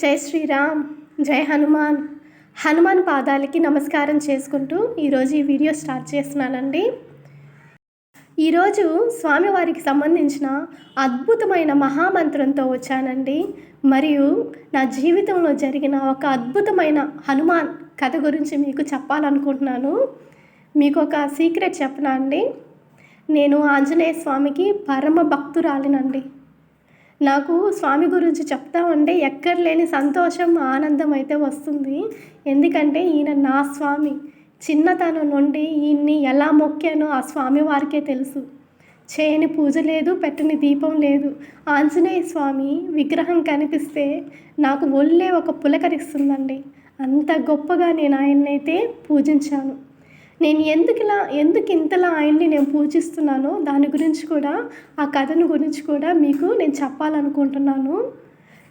జై శ్రీరామ్ జై హనుమాన్. హనుమాన్ పాదాలకి నమస్కారం చేసుకుంటూ ఈరోజు ఈ వీడియో స్టార్ట్ చేస్తున్నానండి. ఈరోజు స్వామివారికి సంబంధించిన అద్భుతమైన మహామంత్రంతో వచ్చానండి. మరియు నా జీవితంలో జరిగిన ఒక అద్భుతమైన హనుమాన్ కథ గురించి మీకు చెప్పాలనుకుంటున్నాను. మీకు ఒక సీక్రెట్ చెప్పనా అండి? నేను ఆంజనేయ స్వామికి పరమ భక్తురాలినండి. నాకు స్వామి గురించి చెప్తా ఉంటే ఎక్కడ లేని సంతోషం ఆనందం అయితే వస్తుంది. ఎందుకంటే ఈయన నా స్వామి. చిన్నతనం నుండి ఈయన్ని ఎలా మొక్కానో ఆ స్వామి వారికే తెలుసు. చేయని పూజ లేదు పెట్టని దీపం లేదు. ఆంజనేయ స్వామి విగ్రహం కనిపిస్తే నాకు ఒళ్ళే ఒక పులకరిస్తుందండి. అంత గొప్పగా నేను ఆయన్నైతే పూజించాను. నేను ఎందుకు ఇలా ఎందుకు ఇంతలా ఆయన్ని నేను పూజిస్తున్నానో దాని గురించి కూడా ఆ కథను గురించి కూడా మీకు నేను చెప్పాలనుకుంటున్నాను.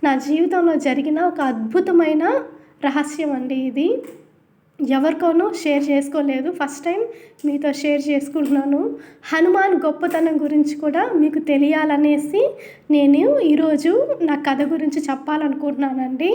నా జీవితంలో జరిగిన ఒక అద్భుతమైన రహస్యం అండి ఇది. ఎవరికోనూ షేర్ చేసుకోలేదు. ఫస్ట్ టైం మీతో షేర్ చేసుకుంటున్నాను. హనుమాన్ గొప్పతనం గురించి కూడా మీకు తెలియాలనేసి నేను ఈరోజు నా కథ గురించి చెప్పాలనుకుంటున్నానండి.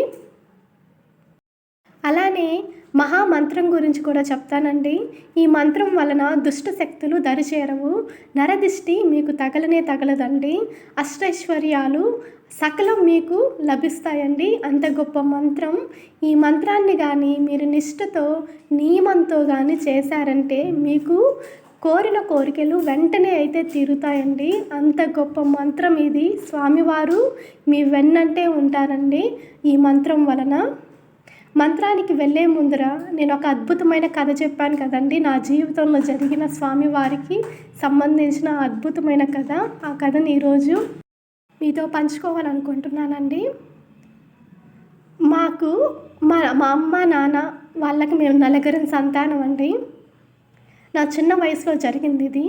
అలానే మహామంత్రం గురించి కూడా చెప్తానండి. ఈ మంత్రం వలన దుష్ట శక్తులు దరిచేరవు. నరదిష్టి మీకు తగలనే తగలదండి. అష్టైశ్వర్యాలు సకలం మీకు లభిస్తాయండి. అంత గొప్ప మంత్రం. ఈ మంత్రాన్ని కానీ మీరు నిష్ఠతో నియమంతో కానీ చేశారంటే మీకు కోరిన కోరికలు వెంటనే అయితే తీరుతాయండి. అంత గొప్ప మంత్రం ఇది. స్వామివారు మీ వెన్నంటే ఉంటారండి. ఈ మంత్రం వలన మంత్రానికి వెళ్ళే ముందర నేను ఒక అద్భుతమైన కథ చెప్పాను కదండి. నా జీవితంలో జరిగిన స్వామివారికి సంబంధించిన అద్భుతమైన కథ. ఆ కథని ఈరోజు మీతో పంచుకోవాలనుకుంటున్నానండి. మాకు మా మా అమ్మ నాన్న వాళ్ళకి మేము నలుగురం సంతానం అండి నా చిన్న వయసులో జరిగింది ఇది.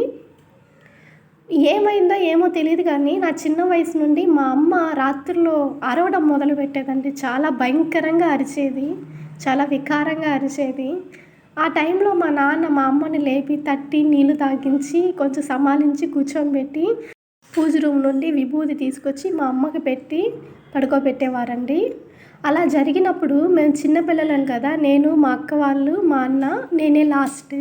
ఏమైందో ఏమో తెలియదు కానీ నా చిన్న వయసు నుండి మా అమ్మ రాత్రుల్లో అరవడం మొదలు పెట్టేదండి చాలా భయంకరంగా అరిచేది చాలా వికారంగా అరిచేది. ఆ టైంలో మా నాన్న మా అమ్మని లేపి తట్టి నీళ్ళు తాగించి కొంచెం సమాలించి కూర్చోబెట్టి పూజ రూమ్ నుండి విభూతి తీసుకొచ్చి మా అమ్మకి పెట్టి పడుకోబెట్టేవారండి. అలా జరిగినప్పుడు మేము చిన్నపిల్లలం కదా నేను మా అక్క వాళ్ళు మా అన్న నేనే లాస్ట్.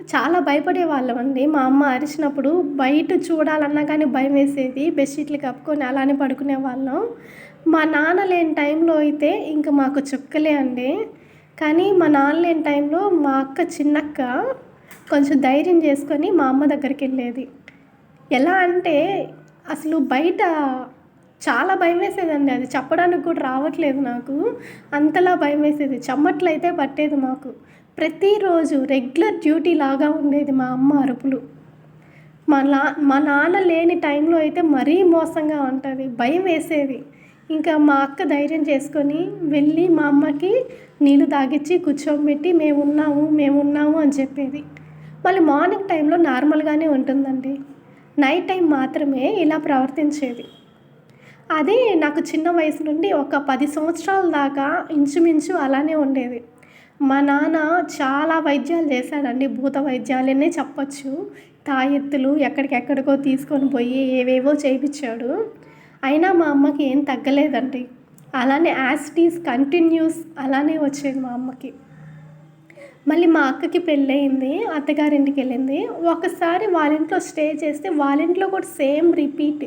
చాలా భయపడే వాళ్ళం అండి. మా అమ్మ అరిచినప్పుడు బయట చూడాలన్నా కానీ భయం వేసేది బెడ్షీట్లు కప్పుకొని అలానే పడుకునే వాళ్ళం మా నాన్న లేని టైంలో అయితే ఇంకా మాకు చుక్కలే అండి. కానీ మా నాన్న లేని టైంలో మా అక్క చిన్నక్క కొంచెం ధైర్యం చేసుకొని మా అమ్మ దగ్గరికి వెళ్ళేది. ఎలా అంటే అసలు బయట చాలా భయం వేసేదండి. అది చెప్పడానికి కూడా రావట్లేదు నాకు. అంతలా భయం వేసేది. చెమ్మట్లయితే పట్టేది మాకు. ప్రతిరోజు రెగ్యులర్ డ్యూటీ లాగా ఉండేది మా అమ్మ అరుపులు. మా నా మా నాన్న లేని టైంలో అయితే మరీ మోసంగా ఉంటుంది భయం వేసేది. ఇంకా మా అక్క ధైర్యం చేసుకొని వెళ్ళి మా అమ్మకి నీళ్ళు తాగిచ్చి కూర్చోబెట్టి మేము ఉన్నాము మేము ఉన్నాము అని చెప్పేది. మళ్ళీ మార్నింగ్ టైంలో నార్మల్గానే ఉంటుందండి. నైట్ టైం మాత్రమే ఇలా ప్రవర్తించేది. అదే నాకు చిన్న వయసు నుండి ఒక పది సంవత్సరాల దాకా ఇంచుమించు అలానే ఉండేది. మా నాన్న చాలా వైద్యాలు చేశాడండి భూత వైద్యాలనే చెప్పచ్చు. తాయెత్తులు ఎక్కడికెక్కడికో తీసుకొని పోయి ఏవేవో చేయించాడు. అయినా మా అమ్మకి ఏం తగ్గలేదండి. అలానే యాసిటీస్ కంటిన్యూస్ అలానే వచ్చేది మా అమ్మకి. మళ్ళీ మా అక్కకి పెళ్ళయింది అత్తగారింటికి వెళ్ళింది. ఒకసారి వాళ్ళ ఇంట్లో స్టే చేస్తే వాళ్ళ ఇంట్లో కూడా సేమ్ రిపీట్.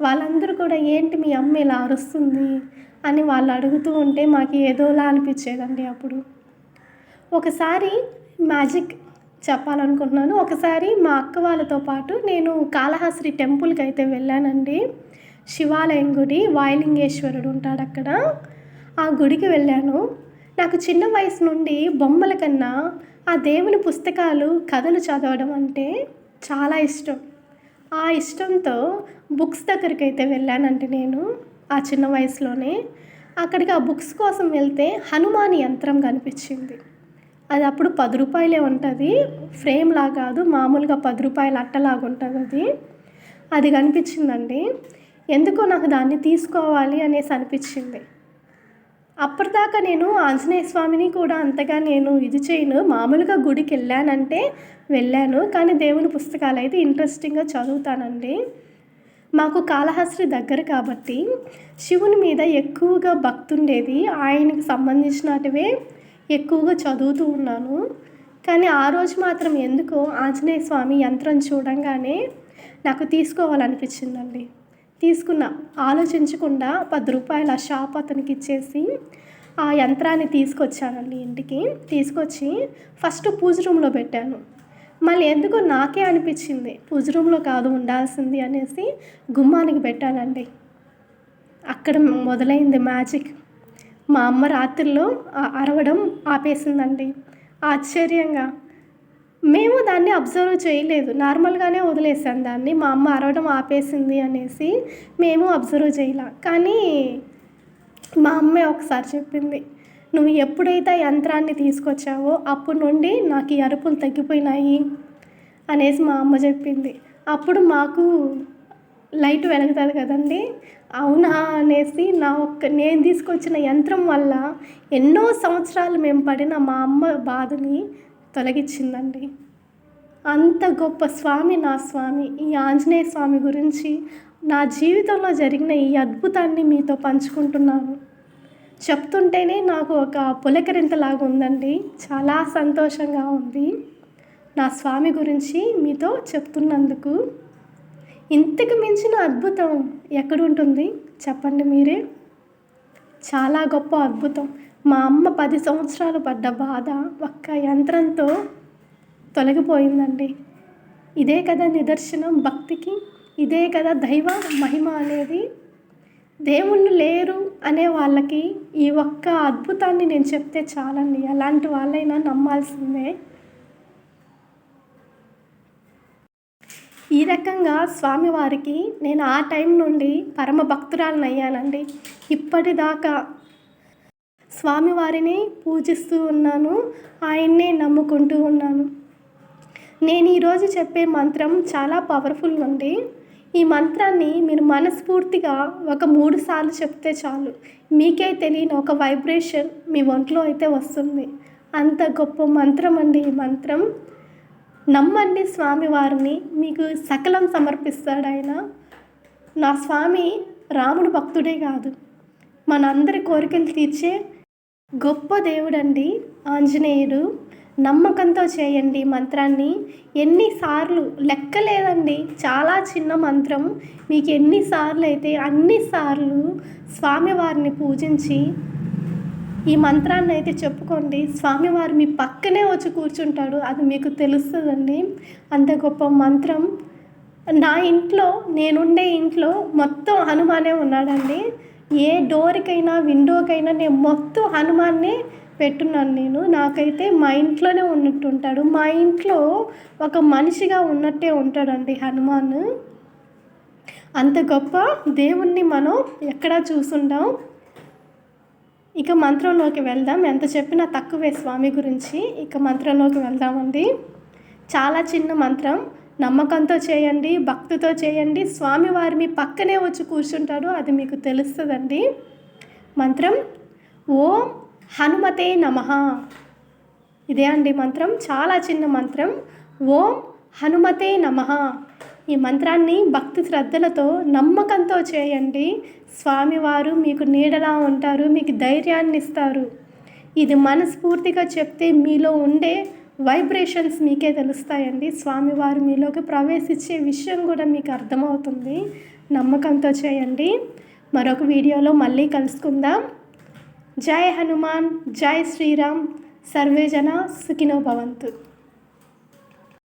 వాళ్ళందరూ కూడా ఏంటి మీ అమ్మ ఇలా అరుస్తుంది? అని వాళ్ళు అడుగుతూ ఉంటే మాకు ఏదోలా అనిపించేదండి అప్పుడు. ఒకసారి మ్యాజిక్ చెప్పాలనుకుంటున్నాను. ఒకసారి మా అక్క వాళ్ళతో పాటు నేను కాళహస్త్రి టెంపుల్కి అయితే వెళ్ళానండి. శివాలయం గుడి వాయులింగేశ్వరుడు ఉంటాడు అక్కడ. ఆ గుడికి వెళ్ళాను. నాకు చిన్న వయసు నుండి బొమ్మల కన్నా ఆ దేవుని పుస్తకాలు కథలు చదవడం అంటే చాలా ఇష్టం. ఆ ఇష్టంతో బుక్స్ దగ్గరికి అయితే వెళ్ళానంటే నేను ఆ చిన్న వయసులోనే. అక్కడికి ఆ బుక్స్ కోసం వెళ్తే హనుమాన్ యంత్రం కనిపించింది. అది అప్పుడు పది రూపాయలే ఉంటుంది. ఫ్రేమ్లా కాదు మామూలుగా పది రూపాయల అట్టలాగా ఉంటుంది అది. అది కనిపించిందండి. ఎందుకో నాకు దాన్ని తీసుకోవాలి అనేసి అనిపించింది. అప్పటిదాకా నేను ఆంజనేయ స్వామిని కూడా అంతగా నేను ఇది చేయను. మామూలుగా గుడికి వెళ్ళానంటే వెళ్ళాను కానీ దేవుని పుస్తకాలు అయితే ఇంట్రెస్టింగ్గా చదువుతానండి. మాకు కాళహస్తి దగ్గర కాబట్టి శివుని మీద ఎక్కువగా భక్తుండేది. ఆయనకు సంబంధించినటివే ఎక్కువగా చదువుతూ ఉన్నాను. కానీ ఆ రోజు మాత్రం ఎందుకో ఆంజనేయ స్వామి యంత్రం చూడంగానే నాకు తీసుకోవాలనిపించిందండి. తీసుకున్న ఆలోచించకుండా పది రూపాయల షాప్ అతనికి ఇచ్చేసి ఆ యంత్రాన్ని తీసుకొచ్చానండి ఇంటికి. తీసుకొచ్చి ఫస్ట్ పూజ రూమ్లో పెట్టాను. మళ్ళీ ఎందుకో నాకే అనిపించింది పూజ రూమ్లో కాదు ఉండాల్సింది అనేసి గుమ్మానికి పెట్టానండి అక్కడ మొదలైంది మ్యాజిక్. మా అమ్మ రాత్రిలో అరవడం ఆపేసిందండి. ఆశ్చర్యంగా. మేము దాన్ని అబ్జర్వ్ చేయలేదు. నార్మల్గానే వదిలేసాం దాన్ని. మా అమ్మ అరవడం ఆపేసింది అనేసి మేము అబ్జర్వ్ చేయలే. కానీ మా అమ్మే ఒకసారి చెప్పింది నువ్వు ఎప్పుడైతే యంత్రాన్ని తీసుకొచ్చావో అప్పటి నుండి నాకు ఈ అరుపులు తగ్గిపోయినాయి. అనేసి మా అమ్మ చెప్పింది. అప్పుడు మాకు లైట్ వెలుగుతుంది కదండి? అవునా అనేసి నా ఒక్క నేను తీసుకొచ్చిన యంత్రం వల్ల ఎన్నో సంవత్సరాలు మేము పడిన మా అమ్మ బాధని తొలగించిందండి. అంత గొప్ప స్వామి నా స్వామి ఈ ఆంజనేయ స్వామి గురించి నా జీవితంలో జరిగిన ఈ అద్భుతాన్ని మీతో పంచుకుంటున్నాను. చెప్తుంటేనే నాకు ఒక పులకరింతలాగా ఉందండి. చాలా సంతోషంగా ఉంది. నా స్వామి గురించి మీతో చెప్తున్నందుకు ఇంతకు మించిన అద్భుతం ఎక్కడుంటుంది? చెప్పండి మీరే. చాలా గొప్ప అద్భుతం. మా అమ్మ పది సంవత్సరాలు పడ్డ బాధ ఒక్క యంత్రంతో తొలగిపోయిందండి. ఇదే కదా నిదర్శనం భక్తికి? ఇదే కదా దైవ మహిమ అనేది? దేవుళ్ళు లేరు అనే వాళ్ళకి ఈ ఒక్క అద్భుతాన్ని నేను చెప్తే చాలండి. ఎలాంటి వాళ్ళైనా నమ్మాల్సిందే. ఈ రకంగా స్వామివారికి నేను ఆ టైం నుండి పరమ భక్తురాలను అయ్యానండి ఇప్పటిదాకా స్వామివారిని పూజిస్తూ ఉన్నాను ఆయన్నే నమ్ముకుంటూ ఉన్నాను. నేను ఈరోజు చెప్పే మంత్రం చాలా పవర్ఫుల్ ఉంది ఈ మంత్రాన్ని మీరు మనస్ఫూర్తిగా ఒక మూడు సార్లు చెప్తే చాలు. మీకే తెలియని ఒక వైబ్రేషన్ మీ ఒంట్లో అయితే వస్తుంది. అంత గొప్ప మంత్రం అండి ఈ మంత్రం. నమ్మండి స్వామివారిని. మీకు సకలం సమర్పిస్తాడు ఆయన నా స్వామి రాముడు భక్తుడే కాదు. మనందరి కోరికలు తీర్చే గొప్ప దేవుడండి ఆంజనేయుడు. నమ్మకంతో చేయండి మంత్రాన్ని. ఎన్నిసార్లు లెక్కలేదండి. చాలా చిన్న మంత్రం. మీకు ఎన్నిసార్లు అయితే అన్నిసార్లు స్వామివారిని పూజించి ఈ మంత్రాన్ని అయితే చెప్పుకోండి. స్వామివారు మీ పక్కనే వచ్చి కూర్చుంటాడు. అది మీకు తెలుస్తుందండి. అంత గొప్ప మంత్రం. నా ఇంట్లో నేనుండే ఇంట్లో మొత్తం హనుమానే ఉన్నాడండి. ఏ డోర్కైనా విండోకైనా నేను మొత్తం హనుమాన్నే పెట్టున్నాను నేను. నాకైతే మా ఇంట్లోనే ఉన్నట్టు ఉంటాడు మా ఇంట్లో ఒక మనిషిగా ఉన్నట్టే ఉంటాడండి హనుమాన్. అంత గొప్ప దేవుణ్ణి మనం ఎక్కడా చూసుంటాం ఇక మంత్రంలోకి వెళ్దాం. ఎంత చెప్పినా తక్కువే స్వామి గురించి. ఇక మంత్రంలోకి వెళ్దామండి. చాలా చిన్న మంత్రం. నమ్మకంతో చేయండి భక్తితో చేయండి. స్వామివారి మీ పక్కనే వచ్చి కూర్చుంటారు. అది మీకు తెలుస్తుందండి. మంత్రం ఓం హనుమతే నమ. ఇదే అండి మంత్రం. చాలా చిన్న మంత్రం. ఓం హనుమతే నమ. ఈ మంత్రాన్ని భక్తి శ్రద్ధలతో నమ్మకంతో చేయండి. స్వామివారు మీకు నీడలా ఉంటారు మీకు ధైర్యాన్ని ఇస్తారు ఇది మనస్ఫూర్తిగా చెప్తే మీలో ఉండే వైబ్రేషన్స్ మీకే తెలుస్తాయండి. స్వామివారు మీలోకి ప్రవేశించే విషయం కూడా మీకు అర్థమవుతుంది. నమ్మకంతో చేయండి. మరొక వీడియోలో మళ్ళీ కలుసుకుందాం. జై హనుమాన్ జై శ్రీరామ్. సర్వేజన సుఖినో భవంతు.